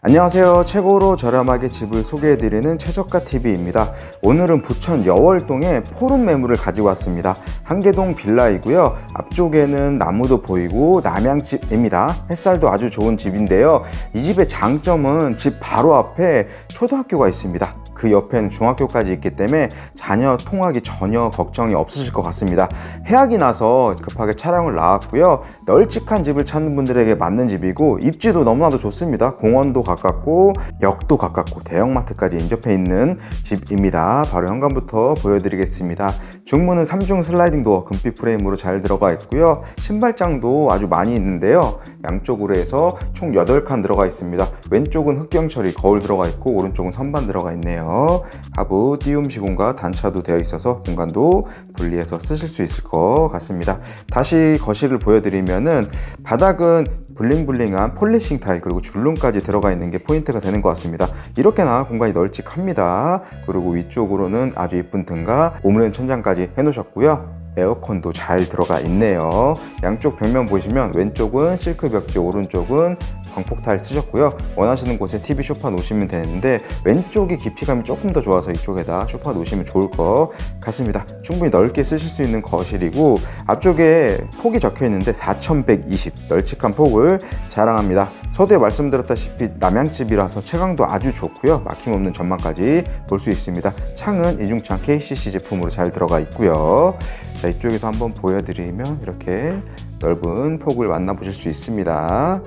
안녕하세요. 최고로 저렴하게 집을 소개해드리는 최저가 TV입니다. 오늘은 부천 여월동에 포름 매물을 가지고 왔습니다. 한계동 빌라이고요. 앞쪽에는 나무도 보이고 남양집입니다. 햇살도 아주 좋은 집인데요. 이 집의 장점은 집 바로 앞에 초등학교가 있습니다. 그 옆에는 중학교까지 있기 때문에 자녀 통학이 전혀 걱정이 없으실 것 같습니다. 해악이 나서 급하게 차량을 나왔고요. 널찍한 집을 찾는 분들에게 맞는 집이고 입지도 너무나도 좋습니다. 공원도 가깝고 역도 가깝고 대형마트까지 인접해 있는 집입니다. 바로 현관부터 보여드리겠습니다. 중문은 3중 슬라이딩 도어 금빛 프레임으로 잘 들어가 있고요. 신발장도 아주 많이 있는데요. 양쪽으로 해서 총 8칸 들어가 있습니다. 왼쪽은 흑경 처리 거울 들어가 있고 오른쪽은 선반 들어가 있네요. 하부 띄움 시공과 단차도 되어 있어서 공간도 분리해서 쓰실 수 있을 것 같습니다. 다시 거실을 보여드리면은 바닥은 블링블링한 폴리싱 타일 그리고 줄눈까지 들어가 있는 게 포인트가 되는 것 같습니다. 이렇게나 공간이 널찍합니다. 그리고 위쪽으로는 아주 이쁜 등과 오므려진 천장까지 해놓으셨고요. 에어컨도 잘 들어가 있네요. 양쪽 벽면 보시면 왼쪽은 실크 벽지, 오른쪽은 광폭 타일 쓰셨고요. 원하시는 곳에 TV 쇼파 놓으시면 되는데 왼쪽이 깊이감이 조금 더 좋아서 이쪽에다 쇼파 놓으시면 좋을 것 같습니다. 충분히 넓게 쓰실 수 있는 거실이고 앞쪽에 폭이 적혀 있는데 4120 널찍한 폭을 자랑합니다. 서두에 말씀드렸다시피 남양집이라서 채광도 아주 좋고요. 막힘없는 전망까지 볼 수 있습니다. 창은 이중창 KCC 제품으로 잘 들어가 있고요. 자, 이쪽에서 한번 보여드리면 이렇게 넓은 폭을 만나보실 수 있습니다.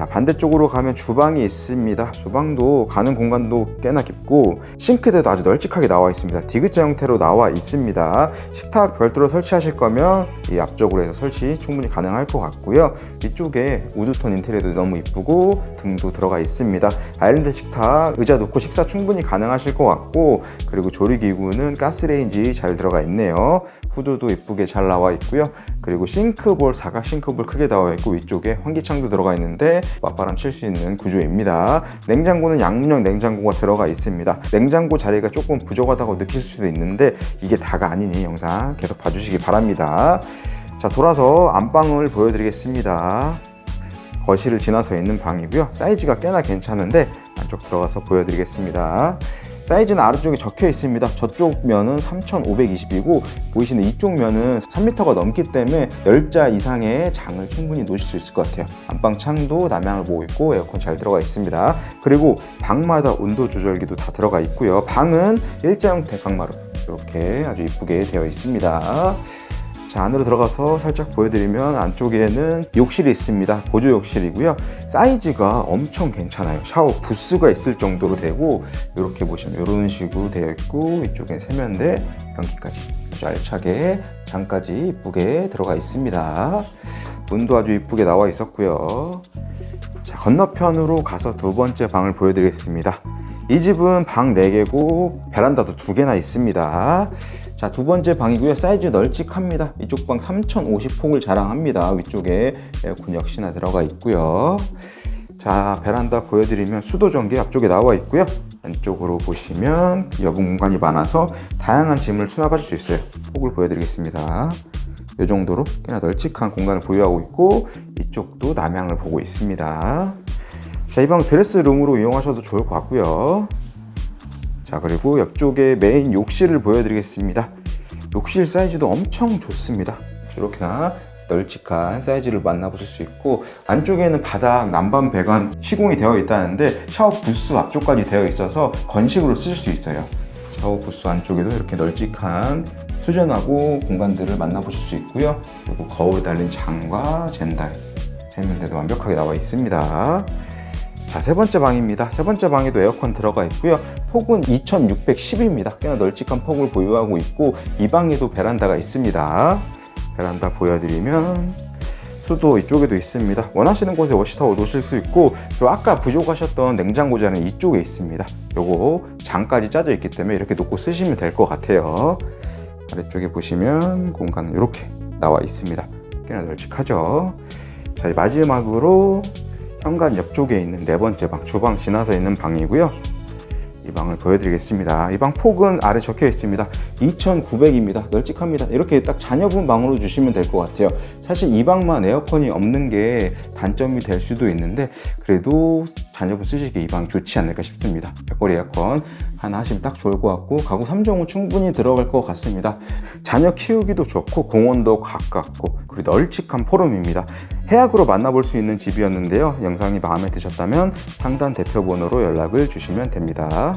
자 반대쪽으로 가면 주방이 있습니다. 주방도 가는 공간도 꽤나 깊고 싱크대도 아주 널찍하게 나와 있습니다. 디귿자 형태로 나와 있습니다. 식탁 별도로 설치하실 거면 이 앞쪽으로 해서 설치 충분히 가능할 것 같고요. 위쪽에 우드톤 인테리어도 너무 이쁘고 등도 들어가 있습니다. 아일랜드 식탁 의자 놓고 식사 충분히 가능하실 것 같고 그리고 조리기구는 가스레인지 잘 들어가 있네요. 후드도 이쁘게 잘 나와 있고요. 그리고 싱크볼 사각 싱크볼 크게 나와 있고 위쪽에 환기창도 들어가 있는데 맞바람 칠 수 있는 구조입니다. 냉장고는 양문형 냉장고가 들어가 있습니다. 냉장고 자리가 조금 부족하다고 느낄 수도 있는데 이게 다가 아니니 영상 계속 봐주시기 바랍니다. 자 돌아서 안방을 보여드리겠습니다. 거실을 지나서 있는 방이고요. 사이즈가 꽤나 괜찮은데 안쪽 들어가서 보여드리겠습니다. 사이즈는 아래쪽에 적혀 있습니다. 저쪽 면은 3520이고 보이시는 이쪽 면은 3m가 넘기 때문에 10자 이상의 장을 충분히 놓으실 수 있을 것 같아요. 안방 창도 남향을 보고 있고 에어컨 잘 들어가 있습니다. 그리고 방마다 온도 조절기도 다 들어가 있고요. 방은 일자형 대강마루 이렇게 아주 이쁘게 되어 있습니다. 자 안으로 들어가서 살짝 보여드리면 안쪽에는 욕실이 있습니다. 보조 욕실이고요. 사이즈가 엄청 괜찮아요. 샤워 부스가 있을 정도로 되고 이렇게 보시면 이런 식으로 되어 있고 이쪽에 세면대 변기까지 알차게 장까지 이쁘게 들어가 있습니다. 문도 아주 이쁘게 나와 있었고요. 자 건너편으로 가서 두 번째 방을 보여드리겠습니다. 이 집은 방 4개고 베란다도 2개나 있습니다 자, 두 번째 방이고요. 사이즈 널찍합니다. 이쪽 방 3050폭을 자랑합니다. 위쪽에 에어컨 역시나 들어가 있고요. 자, 베란다 보여드리면 수도 전기 앞쪽에 나와 있고요. 왼쪽으로 보시면 여분 공간이 많아서 다양한 짐을 수납하실 수 있어요. 폭을 보여드리겠습니다. 이 정도로 꽤나 널찍한 공간을 보유하고 있고 이쪽도 남향을 보고 있습니다. 자, 이 방 드레스룸으로 이용하셔도 좋을 것 같고요. 자 그리고 옆쪽에 메인 욕실을 보여드리겠습니다. 욕실 사이즈도 엄청 좋습니다. 이렇게나 널찍한 사이즈를 만나보실 수 있고 안쪽에는 바닥 난방 배관 시공이 되어 있다는데 샤워 부스 앞쪽까지 되어 있어서 건식으로 쓰실 수 있어요. 샤워 부스 안쪽에도 이렇게 널찍한 수전하고 공간들을 만나보실 수 있고요. 그리고 거울 달린 장과 젠달 세면대도 완벽하게 나와 있습니다 자, 세 번째 방입니다. 세 번째 방에도 에어컨 들어가 있고요. 폭은 2610입니다. 꽤나 널찍한 폭을 보유하고 있고 이 방에도 베란다가 있습니다. 베란다 보여드리면 수도 이쪽에도 있습니다. 원하시는 곳에 워시타워 놓으실 수 있고 그리고 아까 부족하셨던 냉장고 자는 이쪽에 있습니다. 요거 장까지 짜져 있기 때문에 이렇게 놓고 쓰시면 될 것 같아요. 아래쪽에 보시면 공간은 이렇게 나와 있습니다. 꽤나 널찍하죠. 자, 마지막으로 현관 옆쪽에 있는 네 번째 방, 주방 지나서 있는 방이고요. 이 방을 보여드리겠습니다. 이 방 폭은 아래 적혀 있습니다. 2,900입니다. 널찍합니다. 이렇게 딱 자녀분 방으로 주시면 될 것 같아요. 사실 이 방만 에어컨이 없는 게 단점이 될 수도 있는데 그래도 자녀분 쓰시기에 이방 좋지 않을까 싶습니다. 벽걸이 에어컨 하나 하시면 딱 좋을 것 같고 가구 3종은 충분히 들어갈 것 같습니다. 자녀 키우기도 좋고 공원도 가깝고 그리고 널찍한 포럼입니다. 해악으로 만나볼 수 있는 집이었는데요. 영상이 마음에 드셨다면 상단 대표 번호로 연락을 주시면 됩니다.